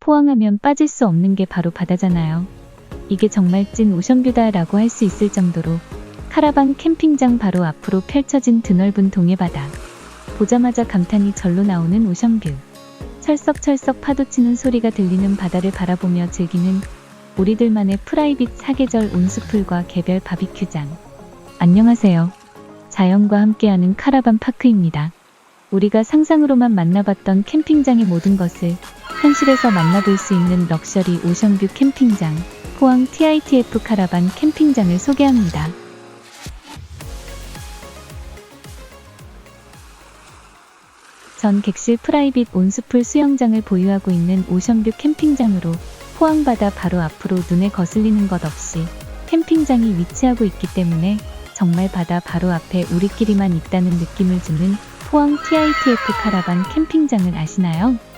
포항하면 빠질 수 없는 게 바로 바다잖아요. 이게 정말 찐 오션뷰다라고 할 수 있을 정도로 카라반 캠핑장 바로 앞으로 펼쳐진 드넓은 동해바다. 보자마자 감탄이 절로 나오는 오션뷰. 철썩철썩 파도치는 소리가 들리는 바다를 바라보며 즐기는 우리들만의 프라이빗 사계절 온수풀과 개별 바비큐장. 안녕하세요. 자연과 함께하는 카라반 파크입니다. 우리가 상상으로만 만나봤던 캠핑장의 모든 것을 현실에서 만나볼 수 있는 럭셔리 오션뷰 캠핑장, 포항 TITF 카라반 캠핑장을 소개합니다. 전 객실 프라이빗 온수풀 수영장을 보유하고 있는 오션뷰 캠핑장으로 포항바다 바로 앞으로 눈에 거슬리는 것 없이 캠핑장이 위치하고 있기 때문에 정말 바다 바로 앞에 우리끼리만 있다는 느낌을 주는 포항 TITF 카라반 캠핑장을 아시나요?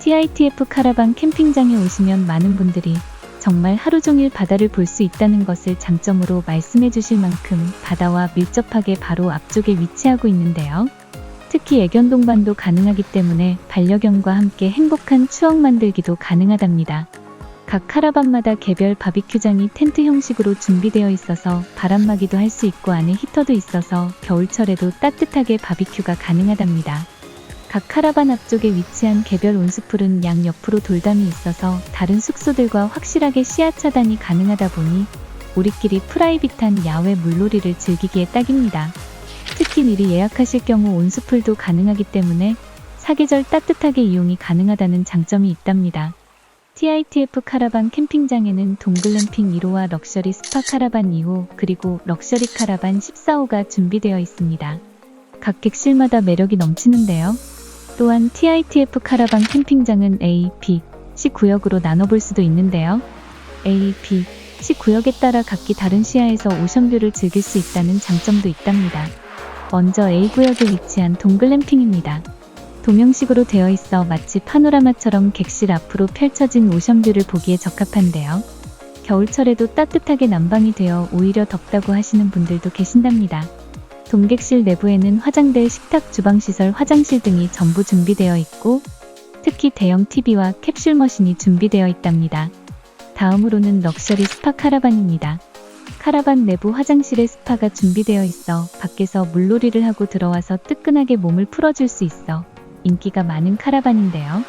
TITF 카라반 캠핑장에 오시면 많은 분들이 정말 하루 종일 바다를 볼 수 있다는 것을 장점으로 말씀해 주실 만큼 바다와 밀접하게 바로 앞쪽에 위치하고 있는데요. 특히 애견 동반도 가능하기 때문에 반려견과 함께 행복한 추억 만들기도 가능하답니다. 각 카라반마다 개별 바비큐장이 텐트 형식으로 준비되어 있어서 바람막이도 할 수 있고 안에 히터도 있어서 겨울철에도 따뜻하게 바비큐가 가능하답니다. 각 카라반 앞쪽에 위치한 개별 온수풀은 양 옆으로 돌담이 있어서 다른 숙소들과 확실하게 시야 차단이 가능하다 보니 우리끼리 프라이빗한 야외 물놀이를 즐기기에 딱입니다. 특히 미리 예약하실 경우 온수풀도 가능하기 때문에 사계절 따뜻하게 이용이 가능하다는 장점이 있답니다. TITF 카라반 캠핑장에는 동글램핑 1호와 럭셔리 스파 카라반 2호 그리고 럭셔리 카라반 14호가 준비되어 있습니다. 각 객실마다 매력이 넘치는데요. 또한 TITF 카라반 캠핑장은 A, B, C 구역으로 나눠볼 수도 있는데요. A, B, C 구역에 따라 각기 다른 시야에서 오션뷰를 즐길 수 있다는 장점도 있답니다. 먼저 A 구역에 위치한 동글램핑입니다. 도명식으로 되어 있어 마치 파노라마처럼 객실 앞으로 펼쳐진 오션뷰를 보기에 적합한데요. 겨울철에도 따뜻하게 난방이 되어 오히려 덥다고 하시는 분들도 계신답니다. 동객실 내부에는 화장대, 식탁, 주방시설, 화장실 등이 전부 준비되어 있고 특히 대형 TV와 캡슐 머신이 준비되어 있답니다. 다음으로는 럭셔리 스파 카라반입니다. 카라반 내부 화장실에 스파가 준비되어 있어 밖에서 물놀이를 하고 들어와서 뜨끈하게 몸을 풀어줄 수 있어 인기가 많은 카라반인데요.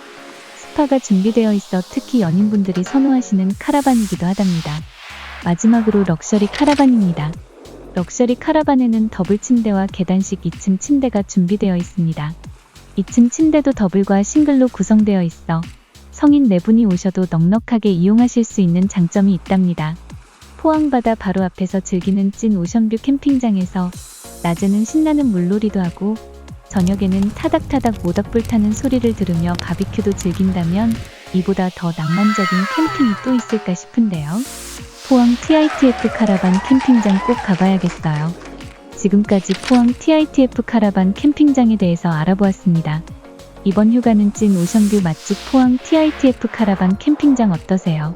스파가 준비되어 있어 특히 연인분들이 선호하시는 카라반이기도 하답니다. 마지막으로 럭셔리 카라반입니다. 럭셔리 카라반에는 더블 침대와 계단식 2층 침대가 준비되어 있습니다. 2층 침대도 더블과 싱글로 구성되어 있어 성인 4분이 오셔도 넉넉하게 이용하실 수 있는 장점이 있답니다. 포항바다 바로 앞에서 즐기는 찐 오션뷰 캠핑장에서 낮에는 신나는 물놀이도 하고 저녁에는 타닥타닥 모닥불 타는 소리를 들으며 바비큐도 즐긴다면 이보다 더 낭만적인 캠핑이 또 있을까 싶은데요. 포항 TITF 카라반 캠핑장 꼭 가봐야겠어요. 지금까지 포항 TITF 카라반 캠핑장에 대해서 알아보았습니다. 이번 휴가는 찐 오션뷰 맛집 포항 TITF 카라반 캠핑장 어떠세요?